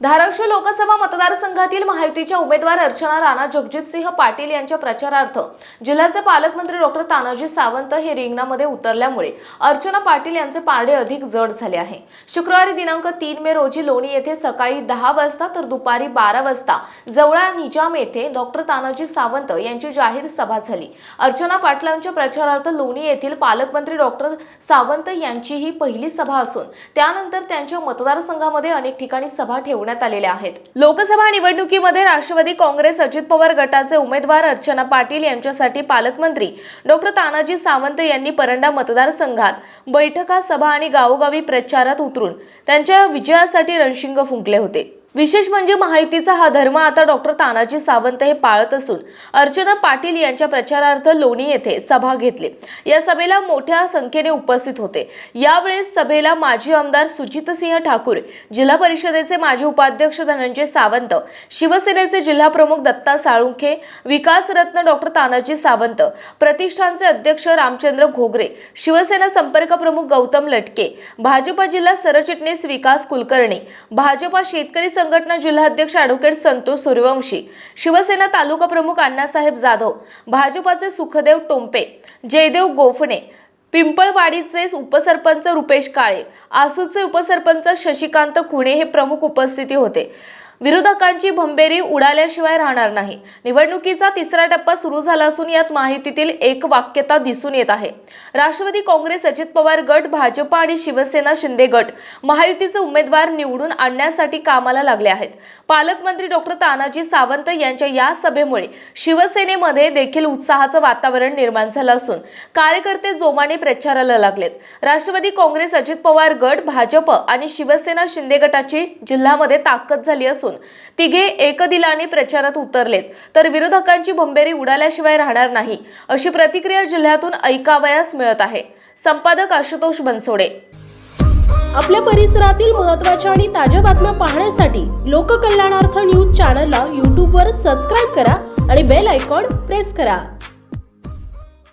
धाराशिव लोकसभा मतदारसंघातील महायुतीच्या उमेदवार अर्चना राणा जगजितसिंह पाटील यांच्या प्रचारार्थ जिल्ह्याचे पालकमंत्री डॉक्टर तानाजी सावंत हे रिंगणामध्ये उतरल्यामुळे अर्चना पाटील यांचे पारडे अधिक जड झाले आहे. शुक्रवारी दिनांक तीन मे रोजी लोणी येथे सकाळी दहा वाजता तर दुपारी बारा वाजता जवळा निजाम येथे डॉक्टर तानाजी सावंत यांची जाहीर सभा झाली. अर्चना पाटलांच्या प्रचारार्थ लोणी येथील पालकमंत्री डॉक्टर सावंत यांची ही पहिली सभा असून त्यानंतर त्यांच्या मतदारसंघामध्ये अनेक ठिकाणी सभा ठेवण्यात आलेल्या आहेत. लोकसभा निवडणुकीमध्ये राष्ट्रवादी काँग्रेस अजित पवार गटाचे उमेदवार अर्चना पाटील यांच्यासाठी पालकमंत्री डॉक्टर तानाजी सावंत यांनी परंडा मतदारसंघात बैठका सभा आणि गावोगावी प्रचारात उतरून त्यांच्या विजयासाठी रणशिंग फुंकले होते. विशेष म्हणजे महायुतीचा हा धर्म आता डॉक्टर तानाजी सावंत हे पाळत असून अर्चना पाटील यांच्या प्रचारार्थ लोणी येथे सभा घेतली. या सभेला मोठ्या संख्येने उपस्थित होते. यावेळेस सभेला माजी आमदार सुजितसिंह ठाकूर जिल्हा परिषदेचे माजी उपाध्यक्ष धनंजय सावंत शिवसेनेचे जिल्हाप्रमुख दत्ता साळुंखे विकासरत्न डॉक्टर तानाजी सावंत प्रतिष्ठानचे अध्यक्ष रामचंद्र घोगरे शिवसेना संपर्क प्रमुख गौतम लटके भाजपा जिल्हा सरचिटणीस विकास कुलकर्णी भाजपा शेतकरी संघटना जिल्हाध्यक्ष ॲडव्होकेट संतोष सूर्यवंशी शिवसेना तालुका प्रमुख अण्णासाहेब जाधव भाजपाचे सुखदेव टोंपे जयदेव गोफणे पिंपळवाडीचे उपसरपंच रुपेश काळे आसूचे उपसरपंच शशिकांत खुणे हे प्रमुख उपस्थिती होते. विरोधकांची भंबेरी उडाल्याशिवाय राहणार नाही. निवडणुकीचा तिसरा टप्पा सुरू झाला असून यात माहितीतील एक वाक्यता दिसून येत आहे. राष्ट्रवादी काँग्रेस अजित पवार गट भाजपा आणि शिवसेना शिंदे गट महायुतीचे उमेदवार निवडून आणण्यासाठी कामाला लागले आहेत. पालकमंत्री डॉक्टर तानाजी सावंत यांच्या या सभेमुळे शिवसेनेमध्ये देखील उत्साहाचं वातावरण निर्माण झालं असून कार्यकर्ते जोमाने प्रचाराला लागलेत. राष्ट्रवादी काँग्रेस अजित पवार गट भाजप आणि शिवसेना शिंदे गटाची जिल्ह्यामध्ये ताकद झाली असून असून तिघे एकदिलाने प्रचारात उतरलेत तर विरोधकांची भंबेरी उडाल्याशिवाय राहणार नाही अशी प्रतिक्रिया जिल्ह्यातून ऐकावयास मिळत आहे. संपादक आशुतोष बनसोडे. आपल्या परिसरातील महत्त्वाच्या आणि ताज्या बातम्या पाहण्यासाठी लोककल्याणार्थ न्यूज चॅनलला यूट्यूबवर सबस्क्राईब करा आणि बेल आयकॉन प्रेस करा.